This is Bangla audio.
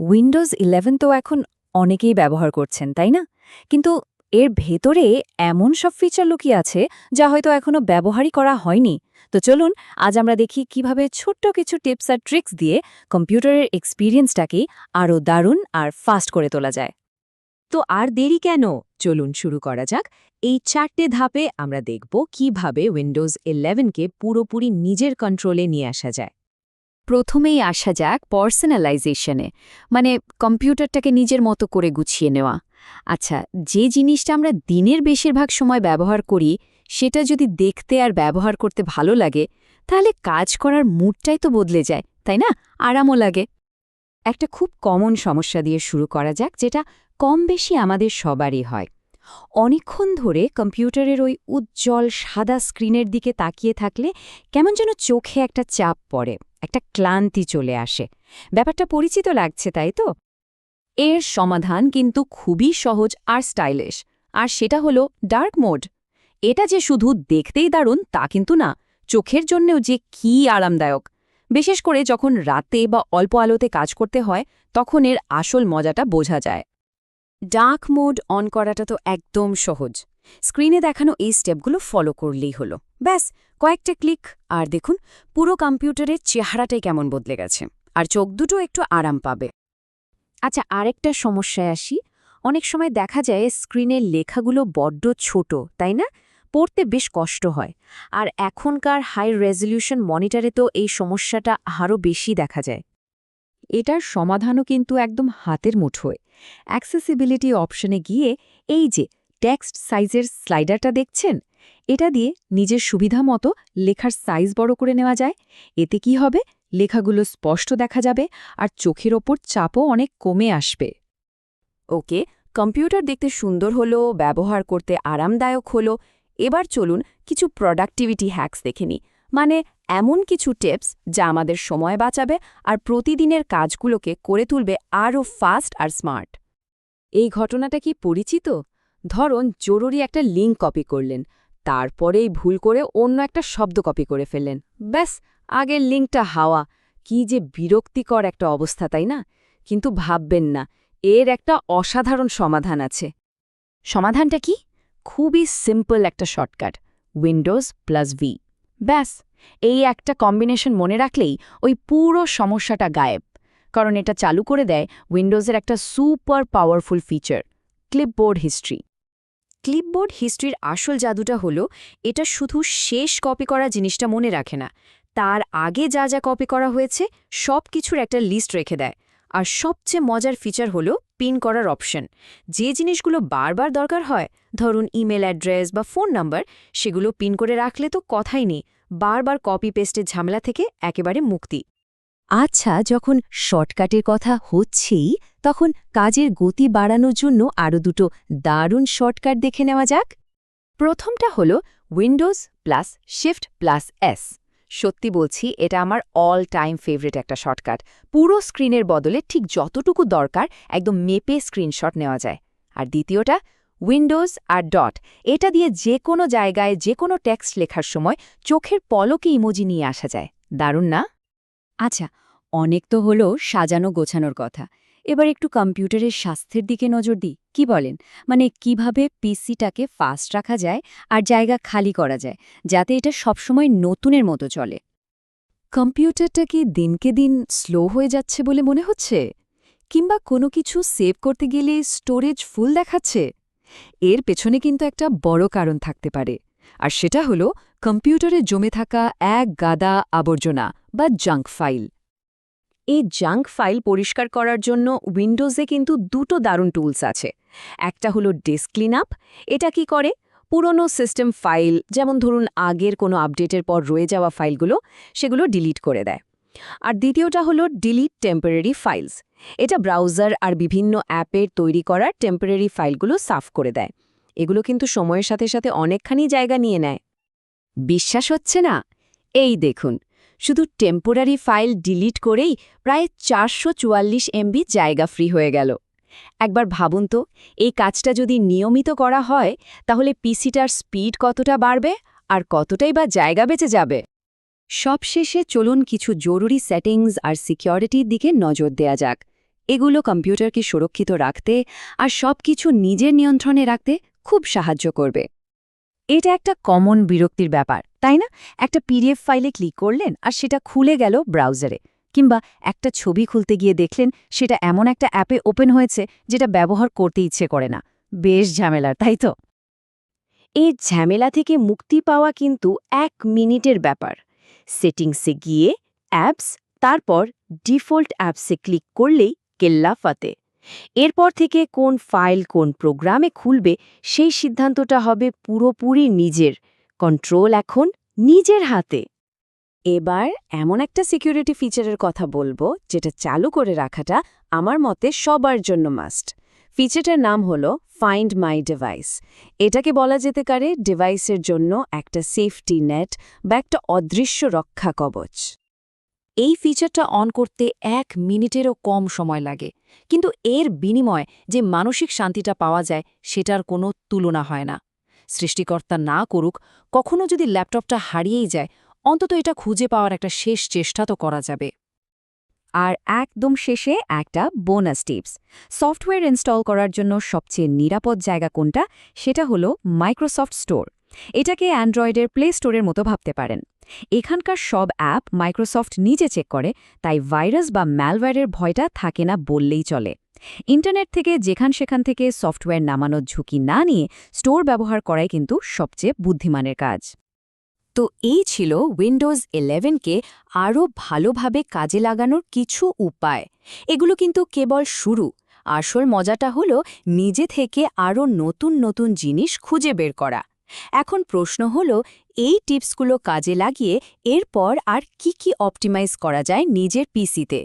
উইন্ডোজ ইলেভেন তো এখন অনেকেই ব্যবহার করছেন, তাই না? কিন্তু এর ভেতরে এমন সব ফিচার লুকিয়ে আছে যা হয়তো এখনও ব্যবহারই করা হয়নি। তো চলুন, আজ আমরা দেখি কীভাবে ছোট্ট কিছু টিপস আর ট্রিক্স দিয়ে কম্পিউটারের এক্সপিরিয়েন্সটাকে আরও দারুণ আর ফাস্ট করে তোলা যায়। তো আর দেরি কেন? চলুন শুরু করা যাক। এই চারটে ধাপে আমরা দেখব কীভাবে উইন্ডোজ ইলেভেনকে পুরোপুরি নিজের কন্ট্রোলে নিয়ে আসা যায়। প্রথমেই আসা যাক পার্সোনালাইজেশনে মানে কম্পিউটারটাকে নিজের মতো করে গুছিয়ে নেওয়া। আচ্ছা যে জিনিসটা আমরা দিনের বেশিরভাগ সময় ব্যবহার করি, সেটা যদি দেখতে আর ব্যবহার করতে ভালো লাগে, তাহলে কাজ করার মুডটাই তো বদলে যায়, তাই না? আরামও লাগে। একটা খুব কমন সমস্যা দিয়ে শুরু করা যাক, যেটা কম বেশি আমাদের সবারই হয়। অনেকক্ষণ ধরে কম্পিউটারের ওই উজ্জ্বল সাদা স্ক্রিনের দিকে তাকিয়ে থাকলে কেমন যেন চোখে একটা চাপ পড়ে, একটা ক্লান্তি চলে আসে। ব্যাপারটা পরিচিত লাগছে, তাই তো? এর সমাধান কিন্তু খুবই সহজ আর স্টাইলিশ। আর সেটা হলো ডার্ক মোড। এটা যে শুধু দেখতেই দারুণ, তা কিন্তু না, চোখের জন্যেও যে কী আরামদায়ক। বিশেষ করে যখন রাতে বা অল্প আলোতে কাজ করতে হয়, তখন এর আসল মজাটা বোঝা যায়। ডার্ক মোড অন করাটা তো একদম সহজ। স্ক্রিনে দেখানো এই স্টেপগুলো ফলো করলেই হলো। ব্যাস, কয়েকটা ক্লিক আর দেখুন, পুরো কম্পিউটারের চেহারাটাই কেমন বদলে গেছে। আর চোখ দুটো একটু আরাম পাবে। আচ্ছা আরেকটা সমস্যায় আসি। অনেক সময় দেখা যায় স্ক্রিনের লেখাগুলো বড্ড ছোট, তাই না? পড়তে বেশ কষ্ট হয়। আর এখনকার হাই রেজলিউশন মনিটরে তো এই সমস্যাটা আরও বেশি দেখা যায়। এটার সমাধানও কিন্তু একদম হাতের মুঠোয়। অ্যাক্সেসিবিলিটি অপশনে গিয়ে এই যে টেক্সট সাইজের স্লাইডারটা দেখছেন? এটা দিয়ে নিজের সুবিধা মতো লেখার সাইজ বড় করে নেওয়া যায়। এতে কি হবে? লেখাগুলো স্পষ্ট দেখা যাবে আর চোখের ওপর চাপও অনেক কমে আসবে। ওকে, কম্পিউটার দেখতে সুন্দর হলো, ব্যবহার করতে আরামদায়ক হলো। এবার চলুন কিছু প্রোডাক্টিভিটি হ্যাকস দেখে নিই। মানে এমন কিছু টিপস যা আমাদের সময় বাঁচাবে আর প্রতিদিনের কাজগুলোকে করে তুলবে আরও ফাস্ট আর স্মার্ট। এই ঘটনাটা কি পরিচিত? ধরুন, জরুরি একটা লিঙ্ক কপি করলেন, তারপরেই ভুল করে অন্য একটা শব্দ কপি করে ফেললেন। ব্যাস, আগের লিঙ্কটা হাওয়া। কি যে বিরক্তিকর একটা অবস্থা, তাই না? কিন্তু ভাববেন না, এর একটা অসাধারণ সমাধান আছে। সমাধানটা কি? খুবই সিম্পল একটা শর্টকাট, উইন্ডোজ প্লাস ভি। ব্যাস এই একটা কম্বিনেশন মনে রাখলেই ওই পুরো সমস্যাটা গায়েব। কারণ এটা চালু করে দেয় উইন্ডোজের একটা super powerful feature clipboard history clipboard হিস্ট্রির আসল জাদুটা হলো, এটা শুধু শেষ কপি করা জিনিসটা মনে রাখে না। তার আগে যা যা কপি করা হয়েছে সব কিছুর একটা লিস্ট রেখে দেয়। আর সবচেয়ে মজার ফিচার হলো পিন করার অপশন যে জিনিসগুলো বারবার দরকার হয়, ধরুন ইমেল অ্যাড্রেস বা ফোন নাম্বার সেগুলো পিন করে রাখলে তো কথাই নেই। বারবার কপি পেস্টের ঝামেলা থেকে একেবারে মুক্তি। আচ্ছা যখন শর্টকাটের কথা হচ্ছেই, তখন কাজের গতি বাড়ানোর জন্য আরও দুটো দারুণ শর্টকাট দেখে নেওয়া যাক। প্রথমটা হল Windows plus shift plus S সত্যি বলছি, এটা আমার অল টাইম ফেভারিট একটা শর্টকাট পুরো স্ক্রিনের বদলে ঠিক যতটুকু দরকার, একদম মেপে স্ক্রিনশট নেওয়া যায়। আর দ্বিতীয়টা উইন্ডোজ আর ডট। এটা দিয়ে যে কোনো জায়গায়, যে কোনো টেক্সট লেখার সময় চোখের পলকে ইমোজি নিয়ে আসা যায়। দারুণ না? আচ্ছা অনেক তো হলো সাজানো গোছানোর কথা। এবার একটু কম্পিউটারের স্বাস্থ্যের দিকে নজর দিই। কি বলেন? মানে কীভাবে পিসিটাকে ফাস্ট রাখা যায় আর জায়গা খালি করা যায়, যাতে এটা সবসময় নতুনের মতো চলে? কম্পিউটারটা কি দিনকে দিন স্লো হয়ে যাচ্ছে বলে মনে হচ্ছে? কিংবা কোনো কিছু সেভ করতে গেলে স্টোরেজ ফুল দেখাচ্ছে? এর পেছনে কিন্তু একটা বড় কারণ থাকতে পারে, আর সেটা হলো কম্পিউটারে জমে থাকা এক গাদা আবর্জনা বা জাঙ্ক ফাইল। এই জাঙ্ক ফাইল পরিষ্কার করার জন্য উইন্ডোজে কিন্তু দুটো দারুণ টুলস আছে। একটা হলো ডিস্ক ক্লিন আপ এটা কি করে? পুরনো সিস্টেম ফাইল, যেমন ধরুন আগের কোনো আপডেটের পর রয়ে যাওয়া ফাইলগুলো, সেগুলো ডিলিট করে দেয়। আর দ্বিতীয়টা হলো ডিলিট টেম্পোরারি ফাইলস এটা ব্রাউজার আর বিভিন্ন অ্যাপের তৈরি করার টেম্পোরারি ফাইলগুলো সাফ করে দেয়। এগুলো কিন্তু সময়ের সাথে সাথে অনেকখানি জায়গা নিয়ে নেয়। বিশ্বাস হচ্ছে না? এই দেখুন, শুধু টেম্পোরারি ফাইল ডিলিট করেই প্রায় চারশো এমবি জায়গা ফ্রি হয়ে গেল। একবার ভাবুন তো, এই কাজটা যদি নিয়মিত করা হয়, তাহলে পিসিটার স্পিড কতটা বাড়বে আর কতটাই বা জায়গা বেঁচে যাবে? সবশেষে চলুন কিছু জরুরি সেটিংস আর সিকিউরিটির দিকে নজর দেয়া যাক। এগুলো কম্পিউটারকে সুরক্ষিত রাখতে আর সব কিছু নিজের নিয়ন্ত্রণে রাখতে খুব সাহায্য করবে। এটা একটা কমন বিরক্তির ব্যাপার, তাই না? একটা পিডিএফ ফাইলে ক্লিক করলেন আর সেটা খুলে গেল ব্রাউজারে কিংবা একটা ছবি খুলতে গিয়ে দেখলেন সেটা এমন একটা অ্যাপে ওপেন হয়েছে যেটা ব্যবহার করতে ইচ্ছে করে না। বেশ ঝামেলার, তাই তো? এই ঝামেলা থেকে মুক্তি পাওয়া কিন্তু এক মিনিটের ব্যাপার। সেটিংসে গিয়ে অ্যাপস, তারপর ডিফল্ট অ্যাপসে ক্লিক করলেই কেল্লা ফাতে। এরপর থেকে কোন ফাইল কোন প্রোগ্রামে খুলবে, সেই সিদ্ধান্তটা হবে পুরোপুরি নিজের। কন্ট্রোল এখন নিজের হাতে। এবার এমন একটা সিকিউরিটি ফিচারের কথা বলব, যেটা চালু করে রাখাটা আমার মতে সবার জন্য মাস্ট। ফিচারটার নাম হলো ফাইন্ড মাই ডিভাইস এটাকে বলা যেতে পারে ডিভাইসের জন্য একটা সেফটি নেট বা একটা অদৃশ্য রক্ষা কবচ। এই ফিচারটা অন করতে এক মিনিটেরও কম সময় লাগে। কিন্তু এর বিনিময়ে যে মানসিক শান্তিটা পাওয়া যায়, সেটার কোনো তুলনা হয় না। সৃষ্টিকর্তা না করুক, কখনো যদি ল্যাপটপটা হারিয়েই যায়, অন্তত এটা খুঁজে পাওয়ার একটা শেষ চেষ্টা তো করা যাবে। আর একদম শেষে একটা বোনাস টিপস। সফটওয়্যার ইনস্টল করার জন্য সবচেয়ে নিরাপদ জায়গা কোনটা? সেটা হলো মাইক্রোসফট স্টোর এটাকে অ্যান্ড্রয়েডের প্লে স্টোরের মতো ভাবতে পারেন। এখানকার সব অ্যাপ মাইক্রোসফট নিজে চেক করে, তাই ভাইরাস বা ম্যালওয়্যারের ভয়টা থাকে না বললেই চলে। ইন্টারনেট থেকে যেখান সেখান থেকে সফটওয়্যার নামানোর ঝুঁকি না নিয়ে স্টোর ব্যবহার করাই কিন্তু সবচেয়ে বুদ্ধিমানের কাজ। তো এই ছিল উইন্ডোজ ইলেভেনকে আরও ভালোভাবে কাজে লাগানোর কিছু উপায়। এগুলো কিন্তু কেবল শুরু। আসল মজাটা হল নিজে থেকে আরও নতুন নতুন জিনিস খুঁজে বের করা। এখন প্রশ্ন হল, এই টিপসগুলো কাজে লাগিয়ে এরপর আর কি কি অপটিমাইজ করা যায় নিজের পিসিতে